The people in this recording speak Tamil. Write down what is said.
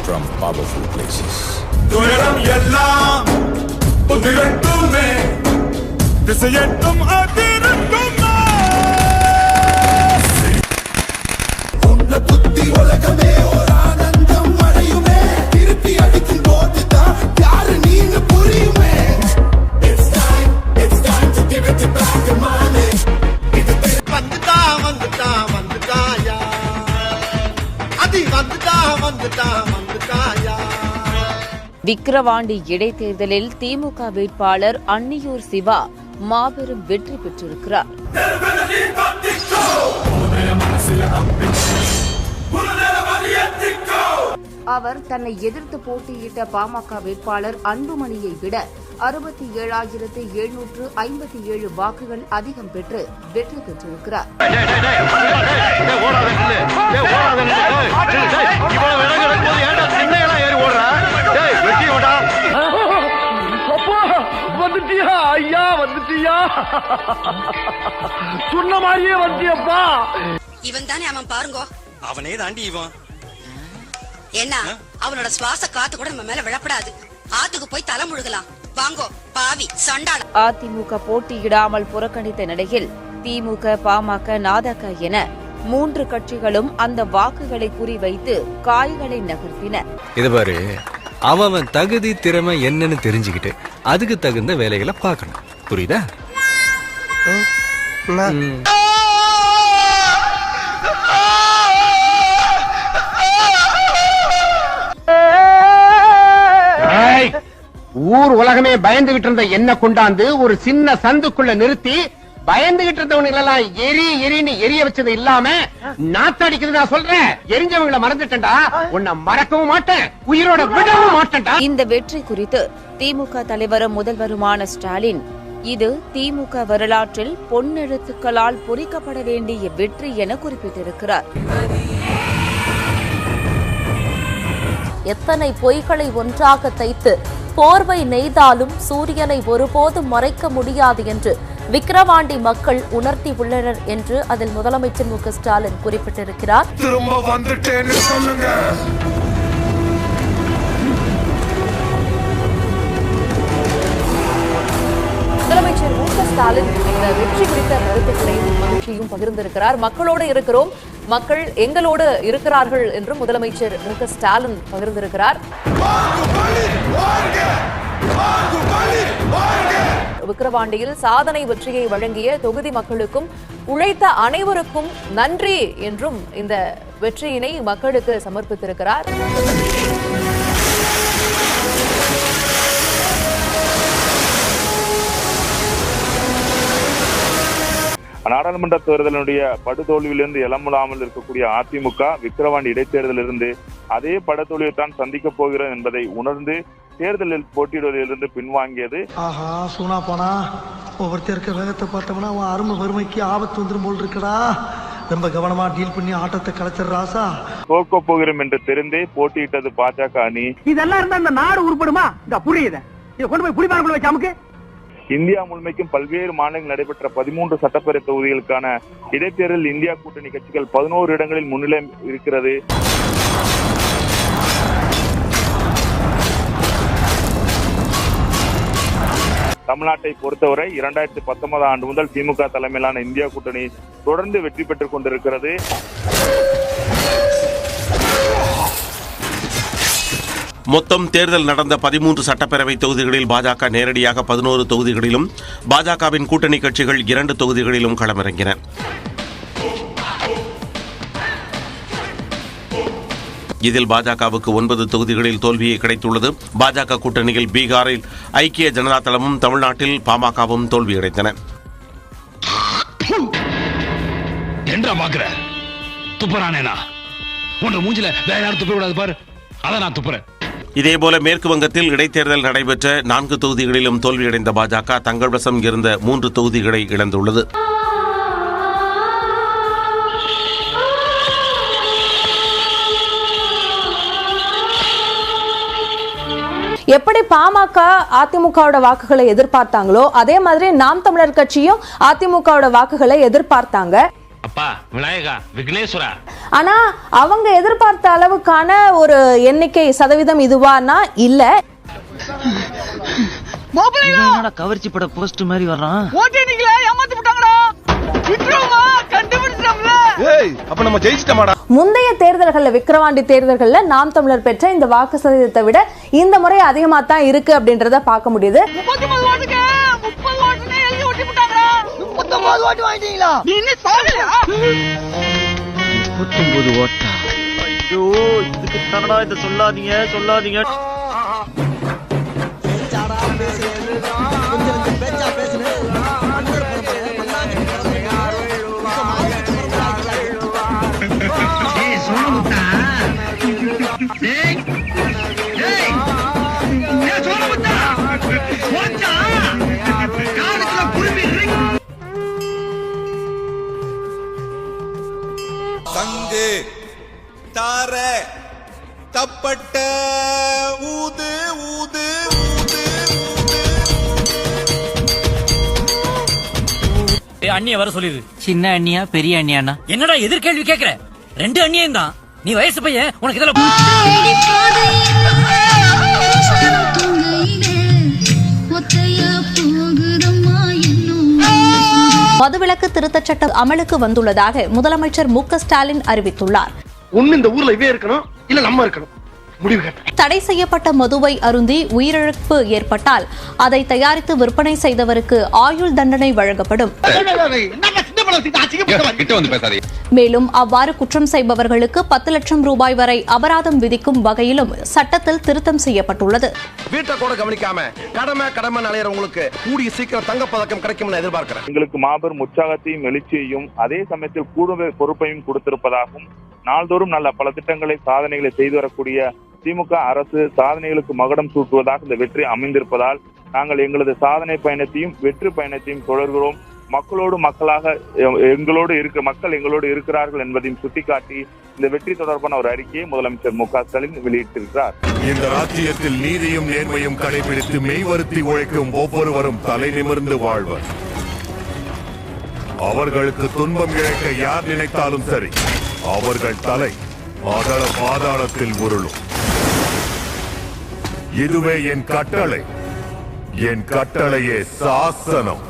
from powerful places. துயரம் எல்லாம் புதிரட்டுமே திசையட்டும் அதிரட்டுமே உன்னை புத்தி உலகமே ஒரு விக்கிரவாண்டி இடைத்தேர்தலில் திமுக வேட்பாளர் அன்னியூர் சிவா மாபெரும் வெற்றி பெற்றிருக்கிறார். அவர் தன்னை எதிர்த்து போட்டியிட்ட பாமக வேட்பாளர் அன்புமணியை விட அறுபத்தி ஏழாயிரத்து எழுநூற்று ஐம்பத்தி ஏழு வாக்குகள் அதிகம் பெற்று வெற்றி பெற்றிருக்கிறார். வந்துட்டியா? ஐயா வந்துட்டியா? சொன்ன மாதிரியே வந்துட்டியப்பா. இவன் தானே அவன் பாருங்கோ. அவனே தாண்டி இவன். என்ன? அவனோட சுவாச காத்து கூட நம்ம மேல விழப்படாது. ஆத்துக்கு போய் தலை முழுகலாம். வாங்கோ பாவி சண்டாள. அதிமுக போட்டியிடாமல் புறக்கணித்த நிலையில் திமுக பாமக நாதக என மூன்று கட்சிகளும் அந்த வாக்குகளை குறிவைத்து காய்களை நகர்த்தின. இது பாரு அவன் அவன் தகுதி திறமை என்னன்னு தெரிஞ்சுக்கிட்டு அதுக்கு தகுந்த வேலைகளை பார்க்கணும். புரியுதா? ஊர் உலகமே பயந்துகிட்டு இருந்த என்ன கொண்டாந்து ஒரு சின்ன சந்துக்குள்ள நிறுத்தி பயந்துகிட்டு இருந்தவனுங்க எல்லாம் எரி எரின்னு எரிய வச்சது இல்லாம நாத்தடிக்குது நான் சொல்றேன் எரிஞ்சவங்கள மறந்துட்டேன்டா. உன்னை மறக்கவும் மாட்டேன் உயிரோட விடவும் மாட்டேன்டா. இந்த வெற்றி குறித்து திமுக தலைவரும் முதல்வருமான ஸ்டாலின் இது திமுக வரலாற்றில் பொன்னெழுத்துக்களால் பொறிக்கப்பட வேண்டிய வெற்றி என குறிப்பிட்டிருக்கிறார். எத்தனை பொய்களை ஒன்றாக தைத்து போர்வை நெய்தாலும் சூரியனை ஒருபோதும் மறைக்க முடியாது என்று விக்கிரவாண்டி மக்கள் உணர்த்தி உள்ளனர் என்று அதில் முதலமைச்சர் மு க ஸ்டாலின் குறிப்பிட்டிருக்கிறார். திரும்ப வந்துட்டேன்னு சொல்லுங்க. முதலமைச்சர் மு க ஸ்டாலின் இந்த வெற்றி குறித்த கருத்துக்களையும் மகிழ்ச்சியும் பகிர்ந்திருக்கிறார். மக்களோடு இருக்கிறோம். மக்கள் எங்களோடு இருக்கிறார்கள் என்றும் முதலமைச்சர் மு க ஸ்டாலின் பகிர்ந்திருக்கிறார். விக்கிரவாண்டியில் சாதனை வெற்றியை வழங்கிய தொகுதி மக்களுக்கும் உழைத்த அனைவருக்கும் நன்றி என்றும் இந்த வெற்றியினை மக்களுக்கு சமர்ப்பித்திருக்கிறார். நாடாளுமன்ற தேர்தலினுடைய படுதோல்வியிலிருந்து எழமுடாமல் இருக்கக்கூடிய அதிமுக விக்கிரவாண்டி இடைத்தேர்தலிலிருந்து அதே படுதோல்வியை தான் சந்திக்கப் போகிறது என்பதை உணர்ந்து தேர்தலில் போட்டியிடுவதிலிருந்து பின்வாங்கியது. ஆஹா சூனா போனா ஒவ்வொருத்தர் இருக்க வேகத்தை பார்த்தோம்னா அவன் அருமை வறுமைக்கு ஆபத்து வந்துடும் போல் இருக்கடா. ரொம்ப கவனமா டீல் பண்ணி ஆட்டத்தை கலைச்சிடுற ராசா. தோற்கப் போகிறோம் என்று தெரிந்தே போட்டியிட்டது பாஜக அணி. இதெல்லாம் இருந்தா இந்த நாடு உருப்படுமா? இந்த புரியுது. இதை கொண்டு போய் குடிபானக்குள்ள வச்சு அமுக்கு. இந்தியா முழுமைக்கும் பல்வேறு மாநிலங்கள் நடைபெற்ற பதிமூன்று சட்டப்பேரவை தொகுதிகளுக்கான இடைத்தேர்தலில் இந்தியா கூட்டணி கட்சிகள் பதினோரு இடங்களில் முன்னிலை இருக்கிறது. தமிழ்நாட்டை பொறுத்தவரை இரண்டாயிரத்தி பத்தொன்பதாம் ஆண்டு முதல் திமுக தலைமையிலான இந்தியா கூட்டணி தொடர்ந்து வெற்றி பெற்றுக் கொண்டிருக்கிறது. மொத்தம் தேர்தல் நடந்த பதிமூன்று சட்டப்பேரவை தொகுதிகளில் பாஜக நேரடியாக பதினோரு தொகுதிகளிலும் பாஜகவின் கூட்டணி கட்சிகள் இரண்டு தொகுதிகளிலும் களமிறங்கின. இதில் பாஜகவுக்கு ஒன்பது தொகுதிகளில் தோல்வியை கிடைத்துள்ளது. பாஜக கூட்டணியில் பீகாரில் ஐக்கிய ஜனதா தளமும் தமிழ்நாட்டில் பாமகவும் தோல்வியடைந்தன. துப்புறானேனா? உன்ற மூஞ்சில வேற யாரும் துப்ப பாரு. அதான் நான் துப்புறேன். இதேபோல மேற்கு வங்கத்தில் இடைத்தேர்தல் நடைபெற்ற நான்கு தொகுதிகளிலும் தோல்வியடைந்த பாஜக தங்கள் வசம் இருந்த மூன்று தொகுதிகளை இழந்துள்ளது. எப்படி பாமக அதிமுகவோட வாக்குகளை எதிர்பார்த்தாங்களோ அதே மாதிரி நாம் தமிழர் கட்சியும் அதிமுகவோட வாக்குகளை எதிர்பார்த்தாங்க. அப்பா விநாயகா விக்னேஸ்வரா? ஆனா அவங்க எதிர்பார்த்த அளவுக்கான ஒரு எண்ணிக்கை சதவீதம் இதுவானா? இல்ல. கவர்ச்சி பட போஸ்ட் மாதிரி வர்றான்? அப்ப நம்ம ஜெயிச்சிட்டமாடா? முந்தைய தேர்தல்கள்ல விக்கிரவாண்டி தேர்தல்கள்ல நாம் தமிழர் பெற்ற இந்த வாக்கு சதவீதத்தை விட இந்த முறை அதிகமா தான் இருக்கு அப்படின்றத பார்க்க முடியுது. முப்பத்தொன்பது ஓட்டா. ஐயோ இதுக்கு தானடா இதை சொல்லாதீங்க சொல்லாதீங்க. தார தப்பட்ட ஊது ஊது ஊது அண்ணிய வர சொல்லிடு சின்ன அண்ணியா பெரிய அண்ணியானா என்னடா எதிர்கேள்வி கேக்குற? ரெண்டு அண்ணியும் தான். நீ வயசு பையன் உனக்கு இதெல்லாம் மதுவிலக்கு திருத்தச் சட்டம் அமலுக்கு வந்துள்ளதாக முதலமைச்சர் மு க ஸ்டாலின் அறிவித்துள்ளார். ஒண்ணு இந்த ஊர்ல இவே இருக்கணும் இல்ல நம்ம இருக்கணும். தடை செய்யப்பட்ட மதுவை அருந்தி உயிரிழப்பு ஏற்பட்டால் அதை தயாரித்து விற்பனை செய்தவருக்கு ஆயுள் தண்டனை வழங்கப்படும். மேலும் அவ்வாறு குற்றம் செய்பவர்களுக்கு பத்து லட்சம் ரூபாய் வரை அபராதம் விதிக்கும் வகையிலும் சட்டத்தில் திருத்தம் செய்யப்பட்டுள்ளது. வீட்டை கூட கவனிக்காம கடமை கடமை அலையறவங்களுக்கு கூடிய சீக்கிரம் தங்கப்பதக்கம் கிடைக்கும்னு எதிர்பார்க்கிறேன். எங்களுக்கு மாபெரும் உற்சாகத்தையும் எழுச்சியையும் அதே சமயத்தில் கூடுதல் பொறுப்பையும் கொடுத்திருப்பதாகவும் நாள்தோறும் நல்ல பல திட்டங்களை சாதனைகளை செய்து வரக்கூடிய திமுக அரசு சாதனைகளுக்கு மகுடம் சூட்டுவதாக இந்த வெற்றி அமைந்திருப்பதால் நாங்கள் எங்களது சாதனை பயணத்தையும் வெற்றி பயணத்தையும் தொடர்கிறோம். மக்களோடு மக்களாக எ- எங்களோடு இருக்க மக்கள் எங்களோடு இருக்கிறார்கள் என்பதையும் சுட்டிக்காட்டி இந்த வெற்றி தொடர்பான ஒரு அறிக்கையை முதலமைச்சர் மு க ஸ்டாலின் வெளியிட்டிருக்கிறார். இந்த ராஜ்யத்தில் நீதியும் நேர்மையும் கடைபிடித்து மெய்வருத்தி உழைக்கும் ஒவ்வொருவரும் தலை நிமிர்ந்து வாழ்வர். அவர்களுக்கு துன்பம் இழைக்க யார் நினைத்தாலும் சரி அவர்கள் தலை அதள பாதாளத்தில் உருளும். இதுவே என் கட்டளை. என் கட்டளையே சாசனம்.